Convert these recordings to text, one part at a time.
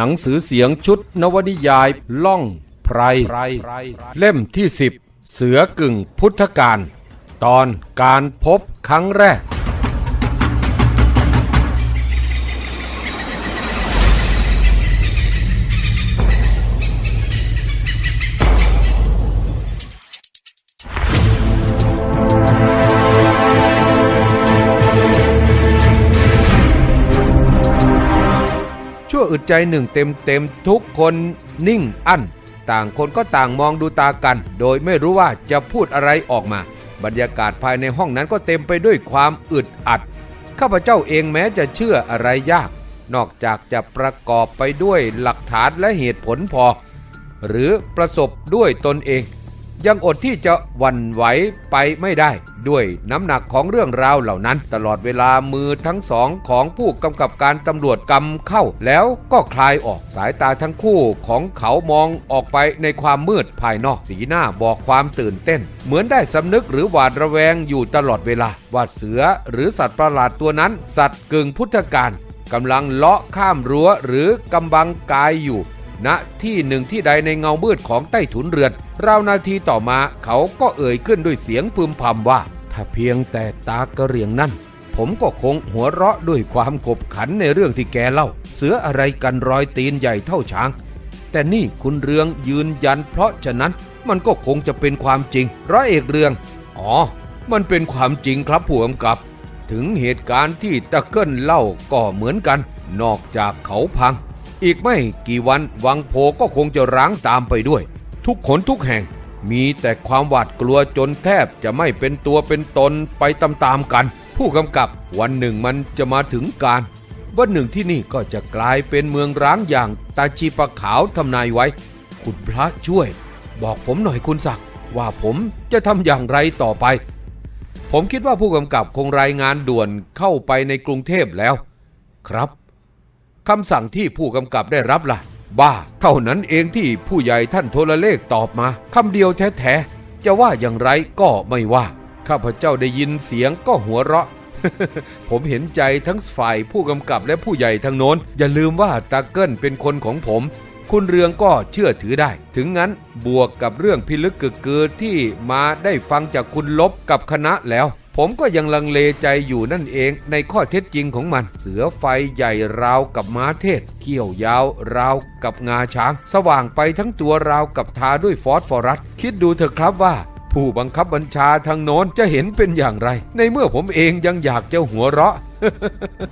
หนังสือเสียงชุดนวนิยายล่องไพร เล่มที่สิบเสือกึ่งพุทธการ ตอนการพบครั้งแรก อึดใจหนึ่งเต็มเต็มทุกคนนิ่งอั้น ต่างคนก็ต่างมองดูตากัน โดยไม่รู้ว่าจะพูดอะไรออกมา บรรยากาศภายในห้องนั้นก็เต็มไปด้วยความอึดอัด ข้าพเจ้าเองแม้จะเชื่ออะไรยาก นอกจากจะประกอบไปด้วยหลักฐานและเหตุผลพอ หรือประสบด้วยตนเอง ยังอดที่จะวันไหวไปไม่ได้ ด้วยน้ำหนักของเรื่องราวเหล่านั้น ตลอดเวลามือทั้งสองของผู้กำกับการตำรวจกำเข้า แล้วก็คลายออกสายตาทั้งคู่ของเขามองออกไปในความมืดภายนอกสีหน้าบอกความตื่นเต้น เหมือนได้สำนึกหรือหวาดระแวงอยู่ตลอดเวลาว่าเสือหรือสัตว์ประหลาดตัวนั้น สัตว์กึ่งพุทธการกำลังเลาะข้ามรั้วหรือกำบังกายอยู่ ณที่หนึ่งที่ใดในเงามืดของใต้ถุนเรือนราวนาทีต่อมาเขาก็เอ่ยขึ้นด้วยเสียงพึมพำว่า ถ้าเพียงแต่ตากระเรียงนั่น ผมก็คงหัวเราะด้วยความขบขันในเรื่องที่แกเล่า เสืออะไรกันรอยตีนใหญ่เท่าช้าง แต่นี่คุณเรืองยืนยันเพราะฉะนั้นมันก็คงจะเป็นความจริงร้อยเอกเรือง อ๋อ มันเป็นความจริงครับผู้กำกับ ถึงเหตุการณ์ที่ตะเกิลเล่าก็เหมือนกัน นอกจากเขาพัง อีกไม่กี่วันวังโพก็คงจะร้างตามไปด้วย ทุกขนทุกแห่งมีแต่ความหวาดกลัวจนแทบจะไม่เป็นตัวเป็นตนไปตามๆกัน ผู้กำกับวันหนึ่งมันจะมาถึงการวันหนึ่งที่นี่ก็จะกลายเป็นเมืองร้างอย่างตาชีปะขาวทำนายไว้ คุณพระช่วย บอกผมหน่อยคุณศักดิ์ว่าผมจะทำอย่างไรต่อไป ผมคิดว่าผู้กำกับคงรายงานด่วนเข้าไปในกรุงเทพแล้ว ครับ คำสั่งที่ผู้กำกับได้รับล่ะ บ้า เท่านั้นเองที่ผู้ใหญ่ท่านโทรเลขตอบมาคำเดียวแท้ๆ จะว่าอย่างไรก็ไม่ว่า ข้าพเจ้าได้ยินเสียงก็หัวเราะ ผมเห็นใจทั้งฝ่ายผู้กำกับและผู้ใหญ่ทางโน้น อย่าลืมว่าตาเกิลเป็นคนของผม คุณเรืองก็เชื่อถือได้ ถึงงั้นบวกกับเรื่องพิลึกกึกกือที่มาได้ฟังจากคุณลบกับคณะแล้ว ผมก็ยังลังเลใจอยู่นั่นเองในข้อเท็จจริงของมัน เสือไฟใหญ่ราวกับม้าเทศ เขี้ยวยาวราวกับงาช้าง สว่างไปทั้งตัวราวกับทาด้วยฟอสฟอรัส คิดดูเถอะครับว่า ผู้บังคับบัญชาทางโน้นจะเห็นเป็นอย่างไร ในเมื่อผมเองยังอยากจะหัวเราะ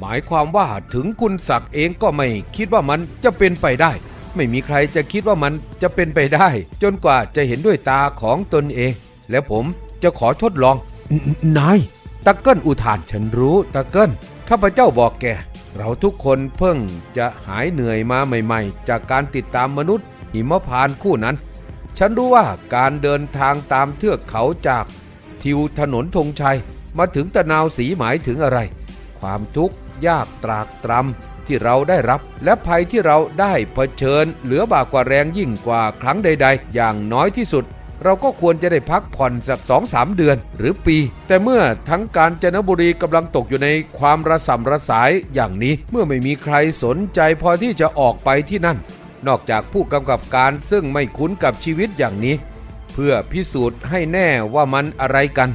หมายความว่าถึงคุณศักดิ์เองก็ไม่คิดว่ามันจะเป็นไปได้ไม่มีใครจะคิดว่ามันจะเป็นไปได้ จนกว่าจะเห็นด้วยตาของตนเอง แล้วผมจะขอทดลอง นายตะเกิลอุทานฉันรู้ตะเกิลข้าพเจ้าบอกแก เราทุกคนเพิ่งจะหายเหนื่อยมาใหม่ๆ จากการติดตามมนุษย์ หิมพานคู่นั้น ฉันรู้ว่าการเดินทางตามเทือกเขาจาก ทิวถนนธงชัยมาถึงตะนาวสีหมายถึงอะไร ความทุกข์ยากตรากตรำที่เราได้รับ และภัยที่เราได้เผชิญ เหลือบากกว่าแรงยิ่งกว่าครั้งใด ๆ อย่างน้อยที่สุด เราก็ควรจะได้พักผ่อนสักสองสามเดือนหรือปี แต่เมื่อทั้งการจนบุรีกำลังตกอยู่ในความระสำระสายอย่างนี้ เมื่อไม่มีใครสนใจพอที่จะออกไปที่นั่น นอกจากผู้กำกับการซึ่งไม่คุ้นกับชีวิตอย่างนี้ เพื่อพิสูจน์ให้แน่ว่ามันอะไรกัน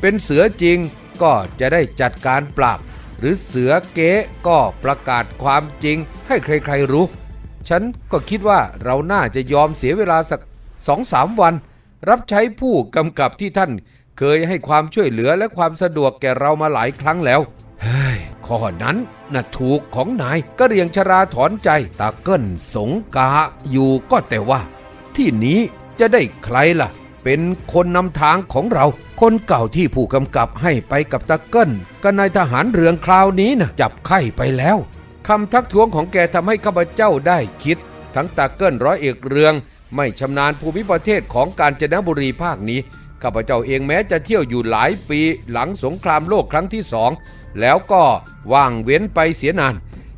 เป็นเสือจริงก็จะได้จัดการปราบ หรือเสือเก๊ก็ประกาศความจริงให้ใครๆรู้ ฉันก็คิดว่าเราน่าจะยอมเสียเวลาสักสองสามวัน รับใช้ผู้กำกับที่ท่าน เคยให้ความช่วยเหลือและความสะดวกแก่เรามาหลายครั้งแล้วเฮ้ยข้อนั้นน่ะถูกของนายก็เรียงชราถอนใจตาเกิ้ลสงกาอยู่ก็แต่ว่า ที่นี้จะได้ใครล่ะ เป็นคนนำทางของเรา คนเก่าที่ผู้กำกับให้ไปกับตะเกิ้ลกับนายทหารเรืองคราวนี้นะจับไข้ไปแล้วคำทักท้วงของแกทำให้ข้าพเจ้าได้คิด ทั้งตะเกิ้ลร้อยเอกเรือง ไม่ชำนาญภูมิประเทศของกาญจนบุรีภาคนี้ ข้าพเจ้าเองแม้จะเที่ยวอยู่หลายปีหลังสงครามโลกครั้งที่สอง แล้วก็ว่างเว้นไปเสียนาน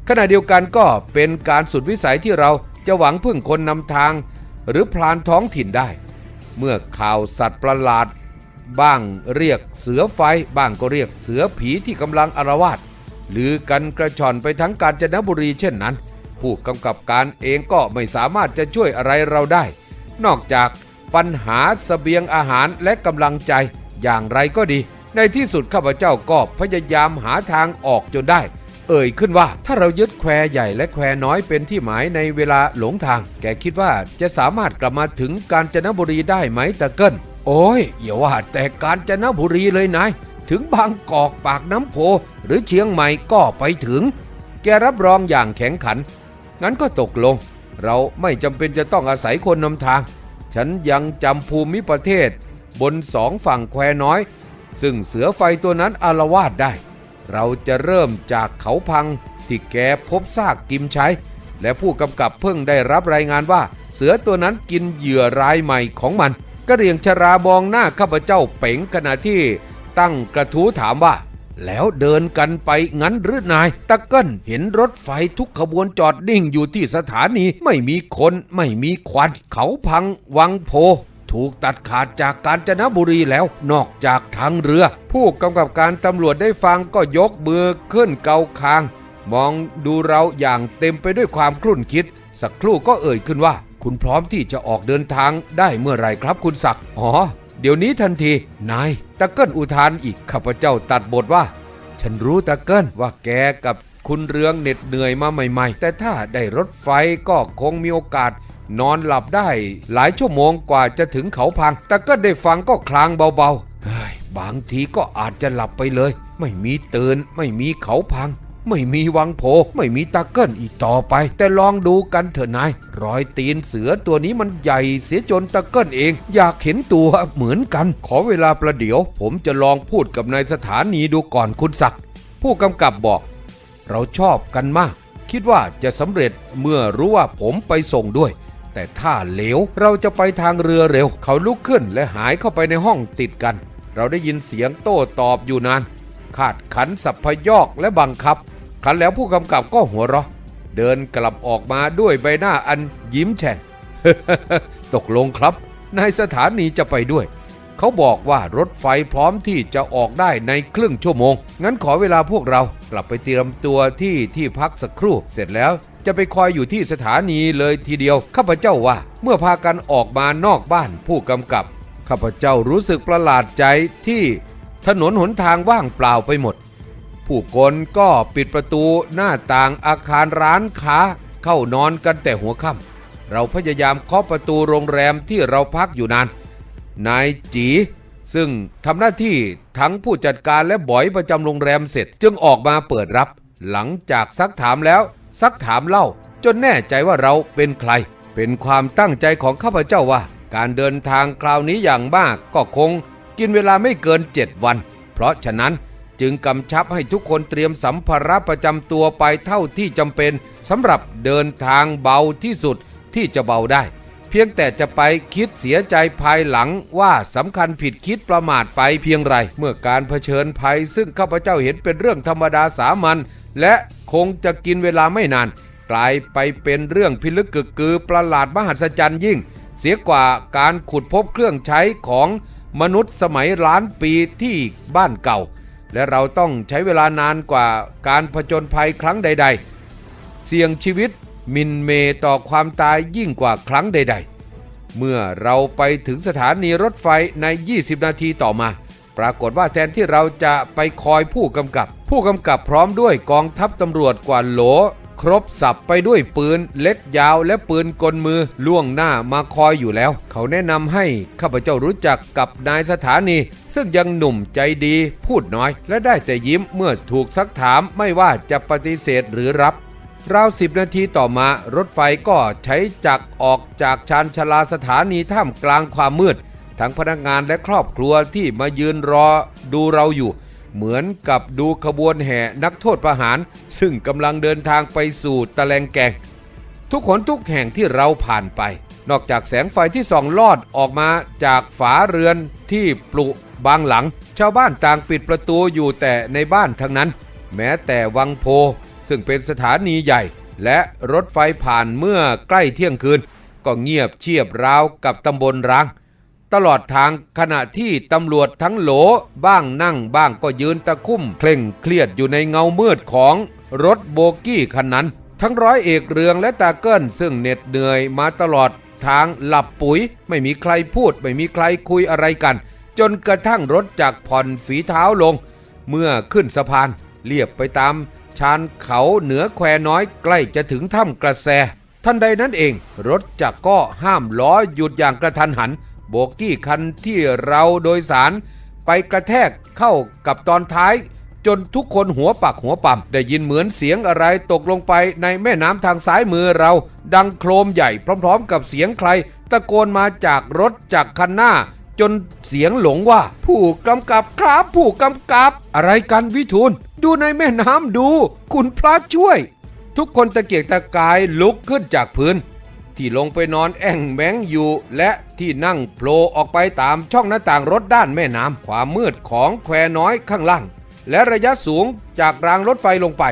ขณะเดียวกันก็เป็นการสุดวิสัยที่เราจะหวังพึ่งคนนำทาง หรือพลานท้องถิ่นได้ เมื่อข่าวสัตว์ประหลาด บ้างเรียกเสือไฟบ้างก็เรียกเสือผีที่กำลังอารวาสลือกันกระชอนไปทั้งกาญจนบุรีเช่นนั้น ผู้กำกับการเองก็ไม่สามารถจะช่วยอะไรเราได้ นอกจากปัญหาสเสบียงอาหารและกำลังใจอย่างไรก็ดี ในที่สุดข้าพเจ้าก็พยายามหาทางออกจนได้ เอ่ยขึ้นว่าถ้าเรายึดแควใหญ่และแควน้อยเป็นที่หมายในเวลาหลงทาง แกคิดว่าจะสามารถกลับมาถึงกาญจนบุรีได้ไหมตะเกิลโอ้ยอย่าว่าแต่กาญจนบุรีเลยนายถึงบางกอกปากน้ำโพหรือเชียงใหม่ก็ไปถึง แกรับรองอย่างแข็งขัน งั้นก็ตกลง เราไม่จำเป็นจะต้องอาศัยคนนำทาง ฉันยังจำภูมิประเทศ บนสองฝั่งแควน้อย ซึ่งเสือไฟตัวนั้นอารวาดได้ เราจะเริ่มจากเขาพังที่แกพบซากกิมใช้ และผู้กำกับเพิ่งได้รับรายงานว่า เสือตัวนั้นกินเหยื่อรายใหม่ของมันกระเรียงชรามองหน้าข้าพเจ้าเป๋งขณะที่ตั้งกระทู้ถามว่า แล้วเดินกันไปงั้นหรือนาย ตะเกิลเห็นรถไฟทุกขบวนจอดนิ่งอยู่ที่สถานีไม่มีคนไม่มีควัน เขาพังวังโพ ถูกตัดขาดจากกาญจนบุรีแล้วนอกจากทางเรือ ผู้กำกับการตำรวจได้ฟังก็ยกมือขึ้นเกาคาง มองดูเราอย่างเต็มไปด้วยความครุ่นคิด สักครู่ก็เอ่ยขึ้นว่า คุณพร้อมที่จะออกเดินทางได้เมื่อไรครับคุณศักดิ์อ๋อ เดี๋ยวนี้ทันที นายตะเกิลอุทานอีกข้าพเจ้าตัดบทว่า ฉันรู้ตะเกิลว่าแกกับคุณเรืองเหน็ดเหนื่อยมาใหม่ๆ แต่ถ้าได้รถไฟก็คงมีโอกาส นอนหลับได้หลายชั่วโมงกว่าจะถึงเขาพังตะเกิลได้ฟังก็คลางเบาๆบางทีก็อาจจะหลับไปเลย ไม่มีตื่นไม่มีเขาพัง ไม่มีวังโพไม่มีตะเกิลอีกต่อไป แต่ลองดูกันเถอะนายรอยตีนเสือตัวนี้มันใหญ่เสียจนตะเกิลเอง อยากเห็นตัวเหมือนกัน ขอเวลาประเดี๋ยว ผมจะลองพูดกับนายสถานีดูก่อนคุณศักดิ์ผู้กำกับบอก เราชอบกันมาก คิดว่าจะสำเร็จเมื่อรู้ว่าผมไปส่งด้วย แต่ถ้าเหลวเราจะไปทางเรือเร็ว เขาลุกขึ้นและหายเข้าไปในห้องติดกัน เราได้ยินเสียงโต้ตอบอยู่นานคาดขันสับพยอกและบังคับ ครั้นแล้วผู้กำกับก็หัวเราะ เดินกลับออกมาด้วยใบหน้าอันยิ้มแฉ่งตกลงครับ นายสถานีจะไปด้วย เขาบอกว่ารถไฟพร้อมที่จะออกได้ในครึ่งชั่วโมง งั้นขอเวลาพวกเรากลับไปเตรียมตัวที่ที่พักสักครู่ เสร็จแล้วจะไปคอยอยู่ที่สถานีเลยทีเดียว ข้าพเจ้าว่า เมื่อพากันออกมานอกบ้านผู้กำกับ ข้าพเจ้ารู้สึกประหลาดใจที่ถนนหนทางว่างเปล่าไปหมด ผู้คนก็ปิดประตูหน้าต่างอาคารร้านค้าเข้านอนกันแต่หัวค่ำเราพยายามเคาะประตูโรงแรมที่เราพักอยู่นาน นายจี ซึ่งทำหน้าที่ทั้งผู้จัดการและบอยประจำโรงแรมเสร็จจึงออกมาเปิดรับ หลังจากซักถามแล้ว ซักถามเล่า จนแน่ใจว่าเราเป็นใคร เป็นความตั้งใจของข้าพเจ้าว่า การเดินทางคราวนี้อย่างมากก็คง กินเวลาไม่เกิน 7 วัน เพราะฉะนั้น จึงกำชับให้ทุกคนเตรียมสัมภาระประจำตัวไปเท่าที่จำเป็นสำหรับเดินทางเบาที่สุดที่จะเบาได้ เพียงแต่จะไปคิดเสียใจภายหลังว่าสำคัญผิดคิดประมาทไปเพียงไร เมื่อการเผชิญภัยซึ่งข้าพเจ้าเห็นเป็นเรื่องธรรมดาสามัญและคงจะกินเวลาไม่นาน กลายไปเป็นเรื่องพิลึกกึกกือประหลาดมหัศจรรย์ยิ่ง เสียกว่าการขุดพบเครื่องใช้ของมนุษย์สมัยล้านปีที่บ้านเก่า และเราต้องใช้เวลานานกว่าการผจญภัยครั้งใด ๆ เสี่ยงชีวิตมินเมต่อความตายยิ่งกว่าครั้งใด ๆ เมื่อเราไปถึงสถานีรถไฟใน 20 นาทีต่อมา ปรากฏว่าแทนที่เราจะไปคอยผู้กำกับ ผู้กำกับพร้อมด้วยกองทัพตำรวจกว่าโหล ครบสับไปด้วยปืนเล็กยาวและปืนกลมือล่วงหน้ามาคอยอยู่แล้ว เขาแนะนำให้ข้าพเจ้ารู้จักกับนายสถานี ซึ่งยังหนุ่มใจดีพูดน้อย และได้แต่ยิ้มเมื่อถูกซักถามไม่ว่าจะปฏิเสธหรือรับราวสิบนาทีต่อมารถไฟก็ใช้จักรออกจากชานชาลาสถานีท่ามกลางความมืด ทั้งพนักงานและครอบครัวที่มายืนรอดูเราอยู่ เหมือนกับดูขบวนแห่นักโทษประหาร ซึ่งกำลังเดินทางไปสู่ตะแลงแกง ทุกคนทุกแห่งที่เราผ่านไป นอกจากแสงไฟที่ส่องลอดออกมาจากฝาเรือนที่ปลุบางหลัง ชาวบ้านต่างปิดประตูอยู่แต่ในบ้านทั้งนั้น แม้แต่วังโพ ซึ่งเป็นสถานีใหญ่ และรถไฟผ่านเมื่อใกล้เที่ยงคืน ก็เงียบเชียบราวกับตำบลร้าง ตลอดทางขณะที่ตำรวจทั้งโหลบ้างนั่งบ้างก็ยืนตะคุ่มเคร่งเครียดอยู่ในเงามืดของรถโบกี้คันนั้น ทั้งร้อยเอกเรืองและตาเกิ้ลซึ่งเหน็ดเหนื่อยมาตลอดทางหลับปุ๋ย ไม่มีใครพูด ไม่มีใครคุยอะไรกัน จนกระทั่งรถจากผ่อนฝีเท้าลง เมื่อขึ้นสะพานเลียบไปตามชานเขาเหนือแควน้อยใกล้จะถึงถ้ำกระแสทันใดนั้นเอง รถจักรก็ห้ามล้อหยุดอย่างกระทันหัน โบกี้คันที่เราโดยสาร ไปกระแทกเข้ากับตอนท้าย จนทุกคนหัวปักหัวปั่มได้ยินเหมือนเสียงอะไรตกลงไปในแม่น้ำทางซ้ายมือเรา ดังโครมใหญ่พร้อม ๆ กับเสียงใคร ตะโกนมาจากรถจากคันหน้า จนเสียงหลงว่า ผู้กำกับครับผู้กำกับ อะไรกันวิทูลดูในแม่น้ำดู คุณพระช่วย ทุกคนตะเกียกตะกายลุกขึ้นจากพื้น ที่ลงไปนอนแอ่งแมงอยู่ และที่นั่งโผล่ออกไปตามช่องหน้าต่างรถด้านแม่น้ำความมืดของแควน้อยข้างล่าง และระยะสูงจากรางรถไฟลงไป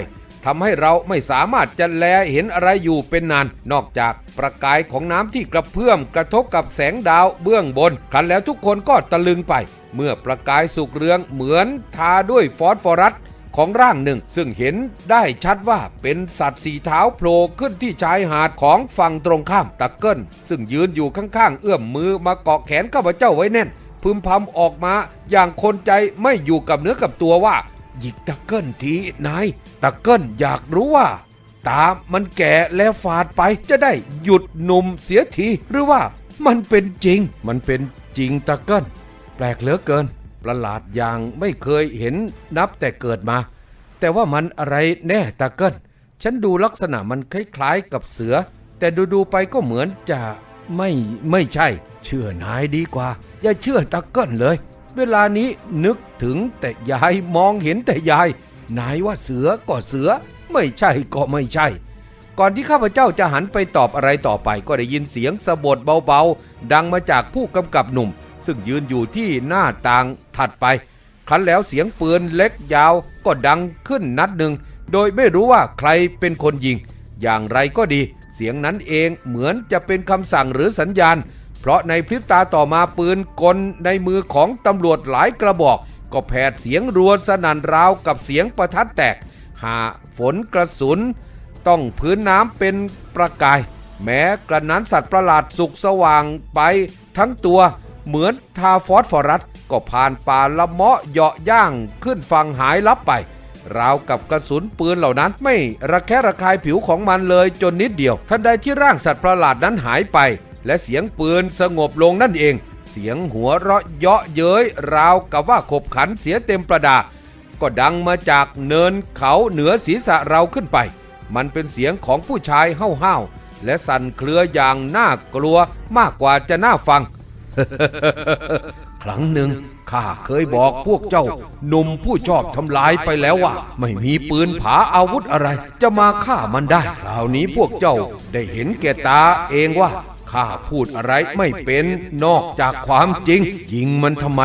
ทำให้เราไม่สามารถจะแลเห็นอะไรอยู่เป็นนาน นอกจากประกายของน้ำที่กระเพื่อมกระทบกับแสงดาวเบื้องบน ครั้นแล้วทุกคนก็ตะลึงไป เมื่อประกายสุกเรืองเหมือนทาด้วยฟอสฟอรัส ของร่างหนึ่ง ซึ่งเห็นได้ชัดว่าเป็นสัตว์สีเท้าโผล่ขึ้นที่ชายหาดของฝั่งตรงข้ามตะเกิลซึ่งยืนอยู่ข้างๆ เอื้อมมือมาเกาะแขนข้าพเจ้าไว้แน่น พึมพำออกมาอย่างคนใจไม่อยู่กับเนื้อกับตัวว่า หยิกตะเกิลทีนายตะเกิลอยากรู้ว่าตามันแก่แล้วฝาดไปจะได้หยุดหนุ่มเสียทีหรือว่ามันเป็นจริง มันเป็นจริงตะเกิลแปลกเหลือเกิน ประหลาดอย่างไม่เคยเห็นนับแต่เกิดมา แต่ว่ามันอะไรแน่ตะเกิลฉันดูลักษณะมันคล้ายๆกับเสือ แต่ดูๆไปก็เหมือนจะไม่ไม่ใช่ เชื่อนายดีกว่า อย่าเชื่อตะเกิลเลย เวลานี้นึกถึงแต่ยายมองเห็นแต่ยาย นายว่าเสือก็เสือ ไม่ใช่ก็ไม่ใช่ ก่อนที่ข้าพเจ้าจะหันไปตอบอะไรต่อไป ก็ได้ยินเสียงสะบดเบาๆ ดังมาจากผู้กำกับหนุ่ม ซึ่งยืนอยู่ที่หน้าต่างถัดไป ครั้นแล้วเสียงปืนเล็กยาวก็ดังขึ้นนัดหนึ่ง โดยไม่รู้ว่าใครเป็นคนยิง อย่างไรก็ดี เสียงนั้นเองเหมือนจะเป็นคำสั่งหรือสัญญาณ เพราะในพริบตาต่อมาปืนกลในมือของตำรวจหลายกระบอก ก็แผดเสียงรัวสนั่นราวกับเสียงประทัดแตก หาฝนกระสุน ต้องพื้นน้ำเป็นประกาย แม้กระนั้นสัตว์ประหลาดสุกสว่างไปทั้งตัว เหมือนทาฟอสฟอรัสก็ผ่านป่าละเมาะเหาะย่างขึ้นฝั่งหายลับไป ราวกับกระสุนปืนเหล่านั้น ไม่ระแคะระคายผิวของมันเลยจนนิดเดียว ทันใดที่ร่างสัตว์ประหลาดนั้นหายไป และเสียงปืนสงบลงนั่นเอง เสียงหัวเราะเยาะเย้ยราวกับว่าขบขันเสียเต็มประดา ก็ดังมาจากเนินเขาเหนือศีรษะเราขึ้นไป มันเป็นเสียงของผู้ชายห้าวๆและสั่นเครืออย่างน่ากลัวมากกว่าจะน่าฟัง ครั้งหนึ่งข้าเคยบอกพวกเจ้าหนุ่มผู้ชอบทำลายไปแล้วว่า ไม่มีปืนผาอาวุธอะไร จะมาฆ่ามันได้คราวนี้พวกเจ้าได้เห็นแก่ตาเองว่าข้าพูดอะไรไม่เป็นนอกจากความจริง ยิงมันทำไม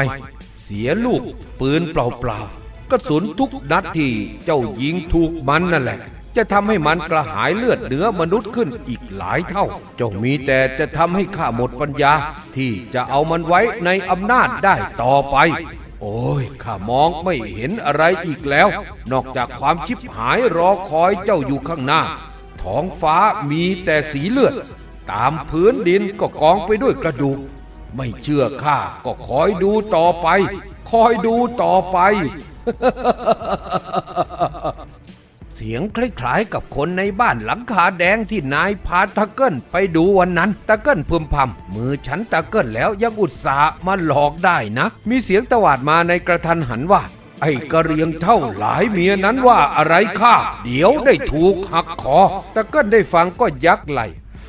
เสียลูกปืนเปล่าๆกระสุนทุกนัดที่เจ้ายิงถูกมันนั่นแหละ จะทำให้มันกระหายเลือดเนื้อมนุษย์ขึ้นอีกหลายเท่าเจ้ามีแต่จะทำให้ข้าหมดปัญญา ที่จะเอามันไว้ในอำนาจได้ต่อไป โอ้ยข้ามองไม่เห็นอะไรอีกแล้ว นอกจากความชิบหายรอคอยเจ้าอยู่ข้างหน้า ท้องฟ้ามีแต่สีเลือด ตามพื้นดินก็กองไปด้วยกระดูก ไม่เชื่อข้าก็คอยดูต่อไป คอยดูต่อไป สียงคล้ายๆ กับคนในบ้านหลังคาแดงที่นายพาตะเกิลไปดูวันนั้นตะเกิลพึมพำมือฉันตะเกิลแล้วยังอุตส่าห์มาหลอกได้นะ มีเสียงตวาดมาในกระทันหันว่าไอ้กระเรียงเท่าหลายเมียนั้นว่าอะไรข้าเดี๋ยวได้ถูกหักคอตะเกิลได้ฟังก็ยักไหล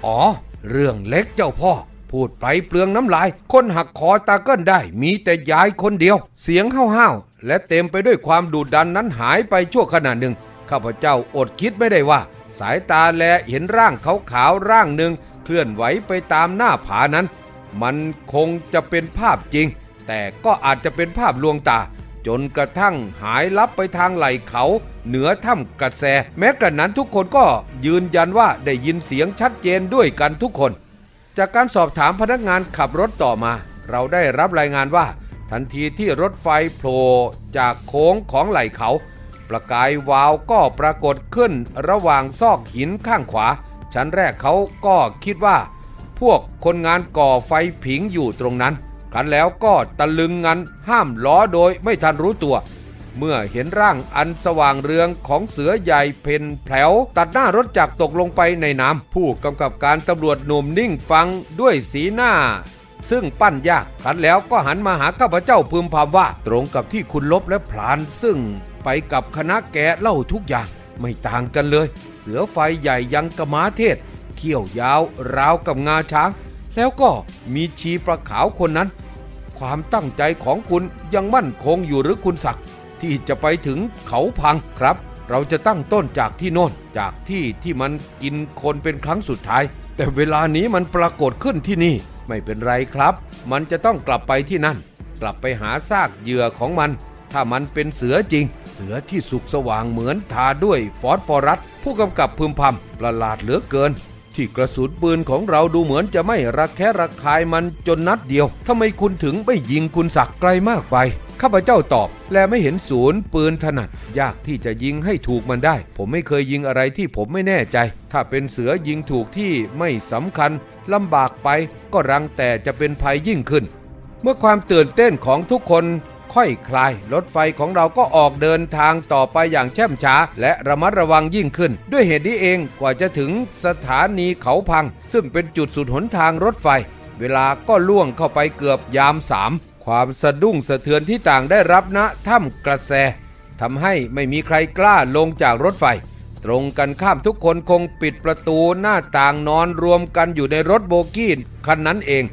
อ๋อ เรื่องเล็กเจ้าพ่อ พูดไปเปลืองน้ำลาย คนหักคอตาเกิลได้มีแต่ยายคนเดียว เสียงห้าวๆและเต็มไปด้วยความดุดันนั้นหายไปชั่วขณะหนึ่ง ข้าพเจ้าอดคิดไม่ได้ว่า สายตาแลเห็นร่างขาวๆร่างหนึ่งเคลื่อนไหวไปตามหน้าผานั้น มันคงจะเป็นภาพจริง แต่ก็อาจจะเป็นภาพลวงตา จนกระทั่งหายลับไปทางไหล่เขา เหนือถ้ำกระแส แม้กระนั้นทุกคนก็ยืนยันว่าได้ยินเสียงชัดเจนด้วยกันทุกคน จากการสอบถามพนักงานขับรถต่อมา เราได้รับรายงานว่า ทันทีที่รถไฟโผล่จากโค้งของไหล่เขา ประกายวาวก็ปรากฏขึ้นระหว่างซอกหินข้างขวา ชั้นแรกเขาก็คิดว่า พวกคนงานก่อไฟผิงอยู่ตรงนั้นครั้นแล้วก็ตะลึงงันห้ามล้อโดยไม่ทันรู้ตัว เมื่อเห็นร่างอันสว่างเรืองของเสือใหญ่เพนแผลวตัดหน้ารถจักรตกลงไปในน้ำผู้กำกับการตำรวจหนุ่มนิ่งฟังด้วยสีหน้า ซึ่งปั้นยากครั้นแล้วก็หันมาหาข้าพเจ้าพึมพำว่า ตรงกับที่คุณลบและพลานซึ่ง ไปกับคณะแกะเล่าทุกอย่างไม่ต่างกันเลย เสือไฟใหญ่ยังกระมาเทศ เขี้ยวยาวราวกับงาช้าง แล้วก็มีชีประขาวคนนั้น ความตั้งใจของคุณยังมั่นคงอยู่หรือคุณศักดิ์ที่จะไปถึงเขาพังครับ เราจะตั้งต้นจากที่โน่นจากที่ที่มันกินคนเป็นครั้งสุดท้าย แต่เวลานี้มันปรากฏขึ้นที่นี่ ไม่เป็นไรครับ มันจะต้องกลับไปที่นั่น กลับไปหาซากเหยื่อของมัน ถ้ามันเป็นเสือจริง สือที่สุกสว่างเหมือนทาด้วยฟอสฟอรัส ผู้กำกับพึมพำประหลาดเหลือเกิน ที่กระสุนปืนของเราดูเหมือนจะไม่ระแคะระคายมันจนนัดเดียวทำไมคุณถึงไม่ยิงคุณศักดิ์ไกลมากไปข้าพเจ้าตอบ และไม่เห็นศูนย์ปืนถนัด ยากที่จะยิงให้ถูกมันได้ ผมไม่เคยยิงอะไรที่ผมไม่แน่ใจ ถ้าเป็นเสือยิงถูกที่ไม่สำคัญลำบากไป ก็รังแต่จะเป็นภัยยิ่งขึ้น เมื่อความตื่นเต้นของทุกคน ค่อยคลาย รถไฟของเราก็ออกเดินทางต่อไปอย่างแช่มช้า และระมัดระวังยิ่งขึ้น ด้วยเหตุนี้เองกว่าจะถึงสถานีเขาพัง ซึ่งเป็นจุดสุดหนทางรถไฟ เวลาก็ล่วงเข้าไปเกือบยามสามความสะดุ้งสะเทือนที่ต่างได้รับณถ้ำกระแสทำให้ไม่มีใครกล้าลงจากรถไฟ ตรงกันข้ามทุกคนคงปิดประตูหน้าต่างนอนรวมกันอยู่ในรถโบกี้คันนั้นเอง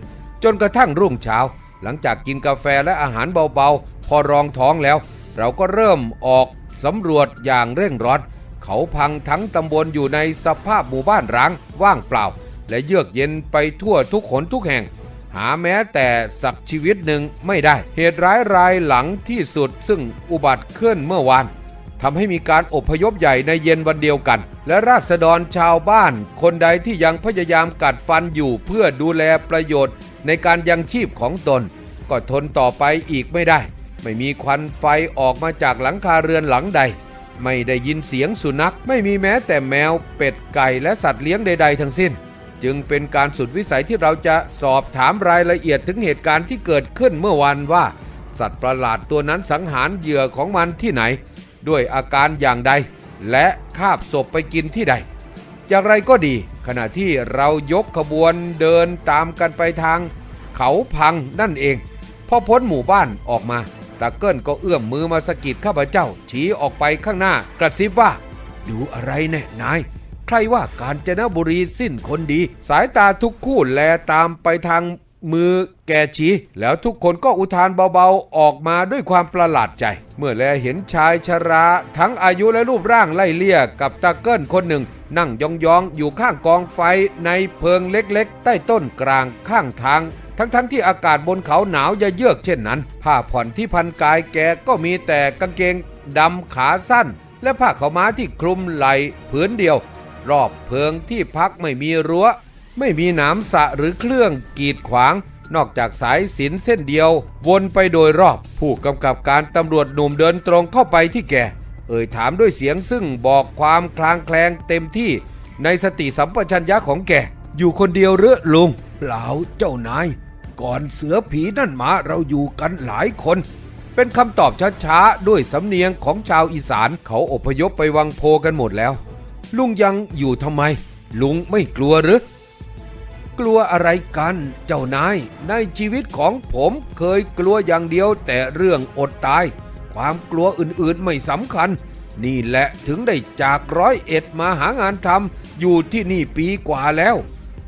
จนกระทั่งรุ่งเช้า หลังจากกินกาแฟและอาหารเบาๆ พอรองท้องแล้ว เราก็เริ่มออกสำรวจอย่างเร่งร้อน เขาพังทั้งตำบลอยู่ในสภาพหมู่บ้านร้างว่างเปล่า และเยือกเย็นไปทั่วทุกขนทุกแห่ง หาแม้แต่สักชีวิตหนึ่งไม่ได้ เหตุร้ายรายหลังที่สุดซึ่งอุบัติขึ้นเมื่อวานทำให้มีการอบพยพใหญ่ในเย็นวันเดียวกัน และราษฎรชาวบ้าน คนใดที่ยังพยายามกัดฟันอยู่เพื่อดูแลประโยชน์ ในการยังชีพของตน ก็ทนต่อไปอีกไม่ได้ ไม่มีควันไฟออกมาจากหลังคาเรือนหลังใด ไม่ได้ยินเสียงสุนัขไม่มีแม้แต่แมว เป็ดไก่และสัตว์เลี้ยงใด ๆ ทั้งสิ้น จึงเป็นการสุดวิสัยที่เราจะสอบถามรายละเอียดถึงเหตุการณ์ที่เกิดขึ้นเมื่อวันว่า สัตว์ประหลาดตัวนั้นสังหารเหยื่อของมันที่ไหน ด้วยอาการอย่างใด และคาบศพไปกินที่ใด อย่างไรก็ดี ขณะที่เรายกขบวนเดินตามกันไปทาง เขาพังนั่นเอง พอพ้นหมู่บ้านออกมาตาเกิลก็เอื้อมมือมาสะกิดข้าพเจ้า ชี้ออกไปข้างหน้ากระซิบว่า ดูอะไรแน่นาย ใครว่าการจนบุรีสิ้นคนดี สายตาทุกคู่แลตามไปทาง มือแกชี้แล้วทุกคนก็อุทานเบาๆออกมาด้วยความประหลาดใจ เมื่อแลเห็นชายชรา ทั้งอายุและรูปร่างไล่เลี่ยกับตาเกิลคนหนึ่ง นั่งยองๆอยู่ข้างกองไฟในเพิงเล็กๆ ใต้ต้นกลางข้างทาง ทั้งๆทที่อากาศบนเขาหนาวจะเยือกเช่นนั้น ผ้าผ่อนที่พันกายแกก็มีแต่กางเกงดำขาสั้น และผ้าขาวม้าที่คลุมไหล่ผืนเดียว รอบเพิงที่พักไม่มีรั้ว ไม่มีหนามสะหรือเครื่องกีดขวาง นอกจากสายสินเส้นเดียว วนไปโดยรอบ ผู้กำกับการตำรวจหนุ่มเดินตรงเข้าไปที่แก เอ่ยถามด้วยเสียงซึ่งบอกความคลางแคลงเต็มที่ในสติสัมปชัญญะของแก อยู่คนเดียวหรือลุงเปล่าเจ้านาย ก่อนเสือผีนั่นมาเราอยู่กันหลายคน เป็นคำตอบช้าๆด้วยสำเนียงของชาวอีสานเขาอพยพไปวังโพกันหมดแล้ว ลุงยังอยู่ทำไม ลุงไม่กลัวหรือ กลัวอะไรกัน เจ้านาย ในชีวิตของผมเคยกลัวอย่างเดียวแต่เรื่องอดตาย ความกลัวอื่นๆไม่สำคัญ นี่แหละถึงได้จากร้อยเอ็ดมาหางานทำอยู่ที่นี่ปีกว่าแล้ว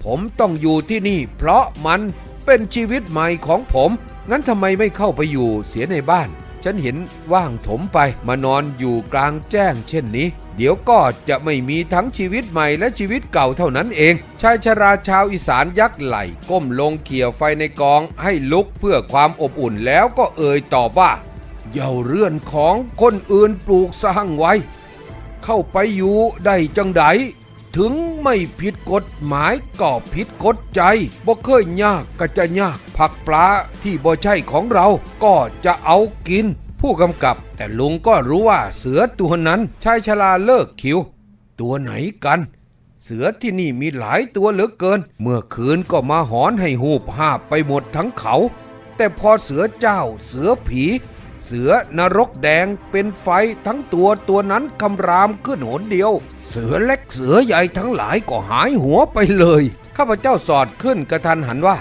ผมต้องอยู่ที่นี่ เพราะมันเป็นชีวิตใหม่ของผม งั้นทำไมไม่เข้าไปอยู่เสียในบ้าน ฉันเห็นว่างถมไปมานอนอยู่กลางแจ้งเช่นนี้ เดี๋ยวก็จะไม่มีทั้งชีวิตใหม่และชีวิตเก่าเท่านั้นเอง ชายชราชาวอีสานยักไหล ก้มลงเขี่ยไฟในกองให้ลุกเพื่อความอบอุ่นแล้วก็เอ่ยตอบว่าเย่าเรือนของคนอื่นปลูกสร้างไว้ เข้าไปอยู่ได้จังไดถึงไม่ผิดกฎหมายก็ผิดกฎใจบ่เคยยากก็จะยากผักปลาที่บ่ใช่ของเราก็จะเอากิน ผู้กำกับ แต่ลุงก็รู้ว่าเสือตัวนั้นชายชราเลิกคิว ตัวไหนกัน เสือที่นี่มีหลายตัวเหลือเกิน เมื่อคืนก็มาหอนให้หูบหาบไปหมดทั้งเขา แต่พอเสือเจ้า เสือผี เสือนรกแดงเป็นไฟทั้งตัวตัวนั้นคำรามขึ้นหนเดียว เสือเล็กเสือใหญ่ทั้งหลายก็หายหัวไปเลย ข้าพเจ้าสอดขึ้นกระทันหันว่า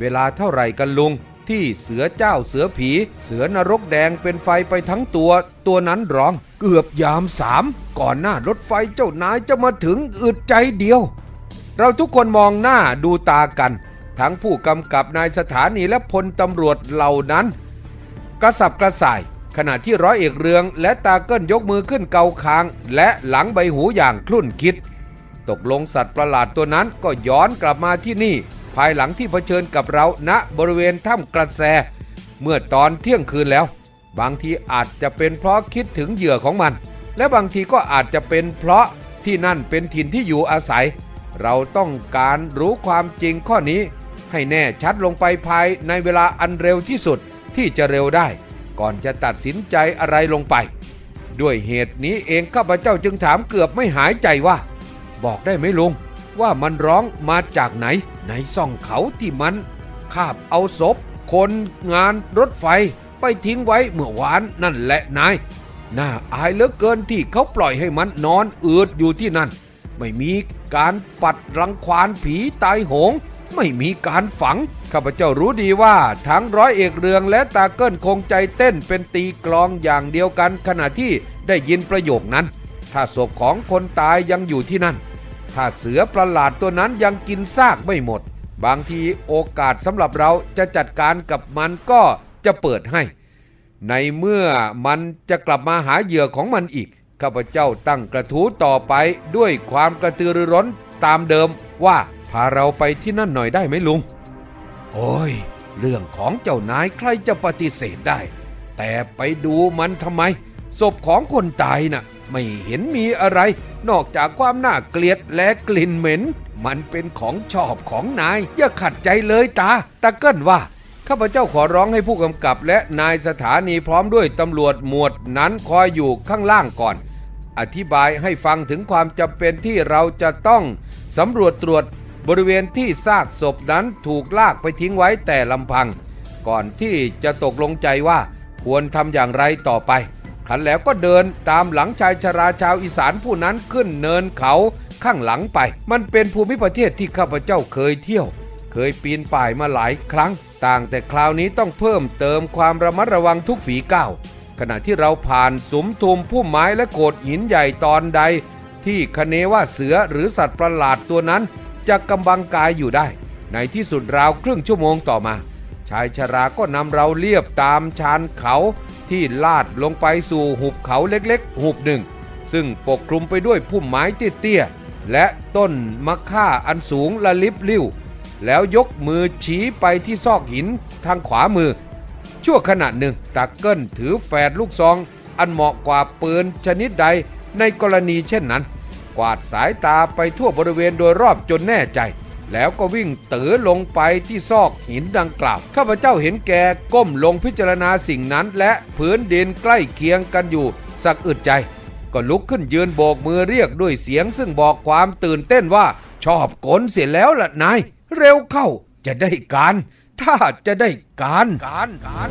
เวลาเท่าไหร่กันลุง ที่เสือเจ้าเสือผี เสือนรกแดงเป็นไฟไปทั้งตัว ตัวนั้นร้องเกือบยามสามก่อนหน้ารถไฟเจ้านายจะมาถึงอึดใจเดียว เราทุกคนมองหน้าดูตากัน ทั้งผู้กำกับนายสถานีและพลตำรวจเหล่านั้น กระสับกระส่ายขณะที่ร้อยเอกเรืองและตาเกิ้ลยกมือขึ้นเกาคาง และหลังใบหูอย่างคลุ่นคิด ตกลงสัตว์ประหลาดตัวนั้นก็ย้อนกลับมาที่นี่ ภายหลังที่เผชิญกับเราณบริเวณถ้ำกระแส เมื่อตอนเที่ยงคืนแล้ว บางทีอาจจะเป็นเพราะคิดถึงเหยื่อของมัน และบางทีก็อาจจะเป็นเพราะที่นั่นเป็นถิ่นที่อยู่อาศัย เราต้องการรู้ความจริงข้อนี้ ให้แน่ชัดลงไปภายในเวลาอันเร็วที่สุดที่จะเร็วได้ ก่อนจะตัดสินใจอะไรลงไป ด้วยเหตุนี้เองข้าพเจ้าจึงถามเกือบไม่หายใจว่า บอกได้ไหมลุง ว่ามันร้องมาจากไหน ในซ่องเขาที่มันคาบเอาศพ คนงานรถไฟไปทิ้งไว้เมื่อวานนั่นแหละนาย น่าอายเหลือเกินที่เขาปล่อยให้มันนอนอืดอยู่ที่นั่น ไม่มีการปัดรังควานผีตายโหง ไม่มีการฝัง ข้าพเจ้ารู้ดีว่าทั้งร้อยเอกเรืองและตาเกิ้ลคงใจเต้นเป็นตีกลองอย่างเดียวกันขณะที่ได้ยินประโยคนั้น ถ้าศพของคนตายยังอยู่ที่นั่น ถ้าเสือประหลาดตัวนั้นยังกินซากไม่หมด บางทีโอกาสสำหรับเราจะจัดการกับมันก็จะเปิดให้ ในเมื่อมันจะกลับมาหาเหยื่อของมันอีก ข้าพเจ้าตั้งกระทู้ต่อไปด้วยความกระตือรือร้นตามเดิมว่าพาเราไปที่นั่นหน่อยได้ไหมลุง โอ้ย เรื่องของเจ้านายใครจะปฏิเสธได้ แต่ไปดูมันทำไม ศพของคนตายน่ะ ไม่เห็นมีอะไร นอกจากความน่าเกลียดและกลิ่นเหม็น มันเป็นของชอบของนาย อย่าขัดใจเลยตาตะเกิ้ลว่าข้าพเจ้าขอร้องให้ผู้กำกับและนายสถานีพร้อมด้วยตำรวจหมวดนั้นคอยอยู่ข้างล่างก่อน อธิบายให้ฟังถึงความจำเป็นที่เราจะต้องสำรวจตรวจบริเวณที่ซากศพนั้นถูกลากไปทิ้งไว้แต่ลำพัง ก่อนที่จะตกลงใจว่าควรทำอย่างไรต่อไป ขันแล้วก็เดินตามหลังชายชราชาวอีสานผู้นั้นขึ้นเนินเขาข้างหลังไป มันเป็นภูมิประเทศที่ข้าพเจ้าเคยเที่ยว เคยปีนป่ายมาหลายครั้ง ต่างแต่คราวนี้ต้องเพิ่มเติมความระมัดระวังทุกฝีก้าวขณะที่เราผ่านสุมทุมพุ่มไม้และโขดหินใหญ่ตอนใด ที่คเนว่าเสือหรือสัตว์ประหลาดตัวนั้นจะกำบังกายอยู่ได้ ในที่สุดราวครึ่งชั่วโมงต่อมา ชายชราก็นำเราเลียบตามชานเขา ที่ลาดลงไปสู่หุบเขาเล็กๆ หุบหนึ่ง ซึ่งปกคลุมไปด้วยพุ่มไม้เตี้ยๆและต้นมะค่าอันสูงละลิบลิ่วแล้วยกมือชี้ไปที่ซอกหินทางขวามือ ชั่วขณะหนึ่งตาเกิลถือแฝดลูกซอง อันเหมาะกว่าปืนชนิดใดในกรณีเช่นนั้น กวาดสายตาไปทั่วบริเวณโดยรอบจนแน่ใจ แล้วก็วิ่งเต๋อลงไปที่ซอกหินดังกล่าว ข้าพเจ้าเห็นแกก้มลงพิจารณาสิ่งนั้นและพื้นดินใกล้เคียงกันอยู่ สักอึดใจ ก็ลุกขึ้นยืนโบกมือเรียกด้วยเสียงซึ่งบอกความตื่นเต้นว่าชอบกลเสียแล้วล่ะนาย เร็วเข้าจะได้การ ถ้าจะได้การการการ